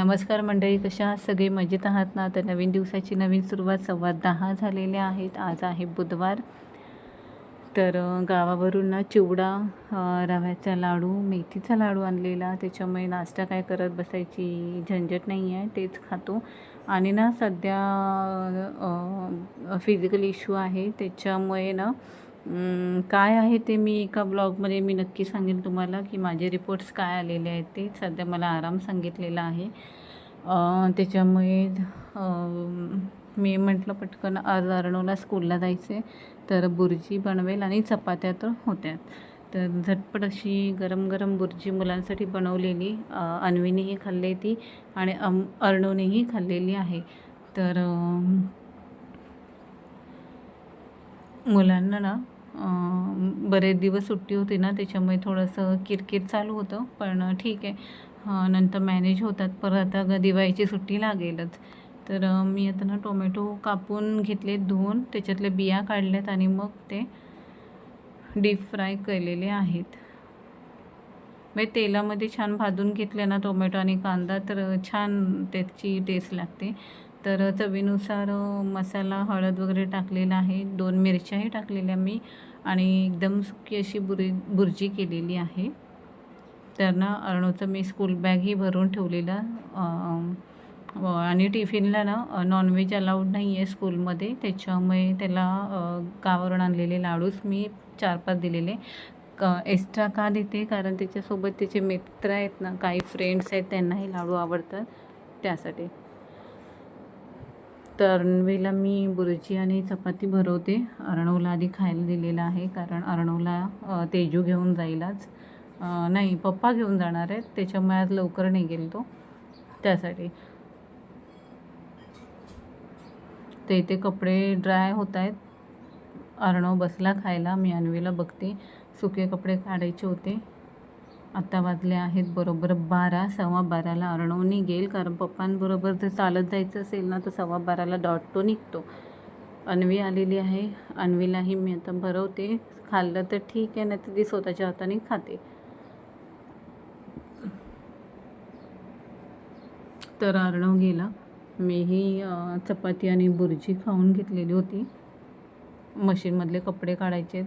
नमस्कार मंडळी कशा आहात? सगळे मजेत आहात ना? तर नवीन दिवसाची नवीन सुरुवात सव्वा दहा झालेल्या आहेत. आज आहे बुधवार. तर गावावरून ना चिवडा रव्याचा लाडू मेथीचा लाडू आणलेला. त्याच्यामुळे नाश्ता काय करत बसायची झंझट नाही आहे तेच खातो. आणि ना सध्या फिजिकल इश्यू आहे. त्याच्यामुळे ना काय आहे ते मी एका ब्लॉगमध्ये मी नक्की सांगेन तुम्हाला की माझे रिपोर्ट्स काय आलेले आहेत ते. सध्या मला आराम सांगितलेला आहे. त्याच्यामुळे मी म्हटलं पटकन आज अर्णवला स्कूलला जायचं आहे तर बुर्जी बनवेल आणि चपात्या तर होत्या तर झटपट अशी गरम गरम बुर्जी मुलांसाठी बनवलेली. अन्वीनेही खाल्ली ती आणि अम अर्णवनेही खाल्लेली आहे. तर मुलांना ना बरेच दिवस सुट्टी होती ना त्याच्यामुळे थोडंसं किरकिर चालू होतं. पण ठीक आहे. नंतर मॅनेज होतात. परत आता दिवाळीची सुट्टी लागेलच. तर मी आता ना टोमॅटो कापून घेतले धुवून त्याच्यातल्या बिया काढल्यात आणि मग ते डीप फ्राय केलेले आहेत. म्हणजे तेलामध्ये छान भाजून घेतले ना टोमॅटो आणि कांदा तर छान त्याची टेस्ट लागते. तर चवीनुसार मसाला हळद वगैरे टाकलेला आहे. दोन मिरच्याही टाकलेल्या मी आणि एकदम सुकी अशी बुरी बुर्जी केलेली आहे. तर ना अर्णोचं मी स्कूल बॅगही भरून ठेवलेला व आणि टिफिनला ना नॉनव्हेज अलाउड नाही आहे स्कूलमध्ये त्याच्यामुळे त्याला गावावरून आणलेले लाडूच मी चार पाच दिलेले. क एक्स्ट्रा का देते? कारण त्याच्यासोबत त्याचे मित्र आहेत ना काही फ्रेंड्स आहेत त्यांनाही लाडू आवडतात. त्यासाठी. तर मी बुरजी आणि चपाती भरवते. अर्णवला आधी खायला दिलेलं आहे कारण अर्णवला तेजू घेऊन जाईलच. नाही पप्पा घेऊन जाणार आहेत त्याच्यामुळे आज लवकर निघेल तो. त्यासाठी. ते इथे कपडे ड्राय होत आहेत. अर्णव बसला खायला मी अन्वीला बघते. सुके कपडे काढायचे होते. आत्ता वाजले आहेत बरोबर बारा सव्वा बाराला अर्णव निघेल कारण पप्पांबरोबर जर चालत जायचं असेल ना तर सव्वा बाराला डॉट तो निघतो. अन्वी आलेली आहे. अन्वीलाही मी आता भरवते. खाल्लं तर ठीक आहे नाही तर ती स्वतःच्या हाताने खाते. तर अर्णव गेला. मीही चपाती आणि बुर्जी खाऊन घेतलेली होती. मशीनमधले कपडे काढायचे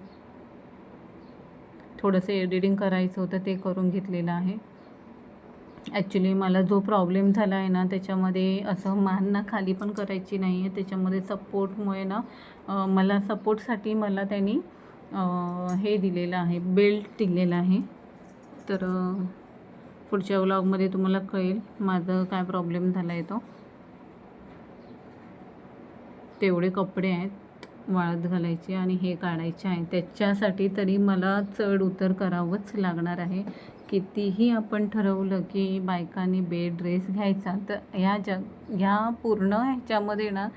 थोडंसं एडिटिंग करायचं होतं ते करून घेतलेलं आहे. ॲक्च्युली मला जो प्रॉब्लेम झाला आहे ना त्याच्यामध्ये असं मान ना खाली पण करायची नाही आहे त्याच्यामध्ये सपोर्टमुळे ना मला सपोर्टसाठी मला त्यांनी हे दिलेलं आहे बेल्ट दिलेला आहे. तर पुढच्या व्लॉगमध्ये तुम्हाला कळेल माझं काय प्रॉब्लेम झाला आहे तो. तेवढे कपडे आहेत. वाळत घालायची आणि हे काढायचे आहे. त्याच्यासाठी तरी मला चढ उतर करावंच लागणार आहे. कितीही आपण ठरवलं की बायकांनी बेड ड्रेस घ्यायचा तर ह्या जग ह्या पूर्ण ह्याच्यामध्ये ना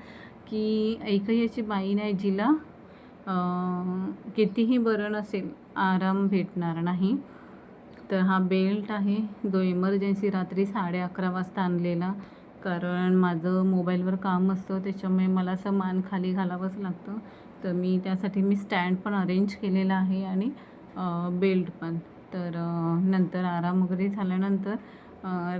की एकही अशी बाई नाही जिला कितीही बरं नसेल आराम भेटणार नाही. तर हा बेल्ट आहे. जो इमर्जन्सी रात्री साडे अकरा वाजता आणलेला. कारण माझं मोबाईलवर काम असतं त्याच्यामुळे मला असं मान खाली घालावंच लागतं. तर मी त्यासाठी मी स्टँड पण अरेंज केलेला आहे आणि बेल्ट पण. तर नंतर आराम वगैरे झाल्यानंतर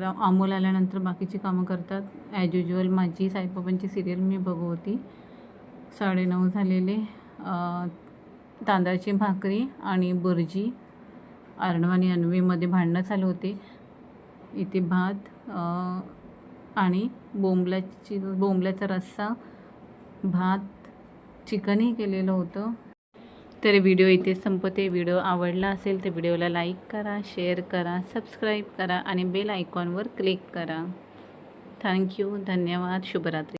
रा- अमोल आल्यानंतर बाकीची कामं करतात. ॲज युजल माझी साईबाबांची सिरियल मी बघवती. साडेनऊ झालेले. तांदळाची भाकरी आणि बुर्जी. अर्णव आणि अन्वीमध्ये भांडणं चालू होते. इथे भात आणि बोंबल्याची बोंबल्याचा रस्सा भात चिकनही केलेलं होतं. तर व्हिडिओ इथे संपते. व्हिडिओ आवडला असेल तर व्हिडिओला लाईक करा शेअर करा सबस्क्राईब करा आणि बेल आयकॉनवर क्लिक करा. थँक्यू. धन्यवाद. शुभरात्री.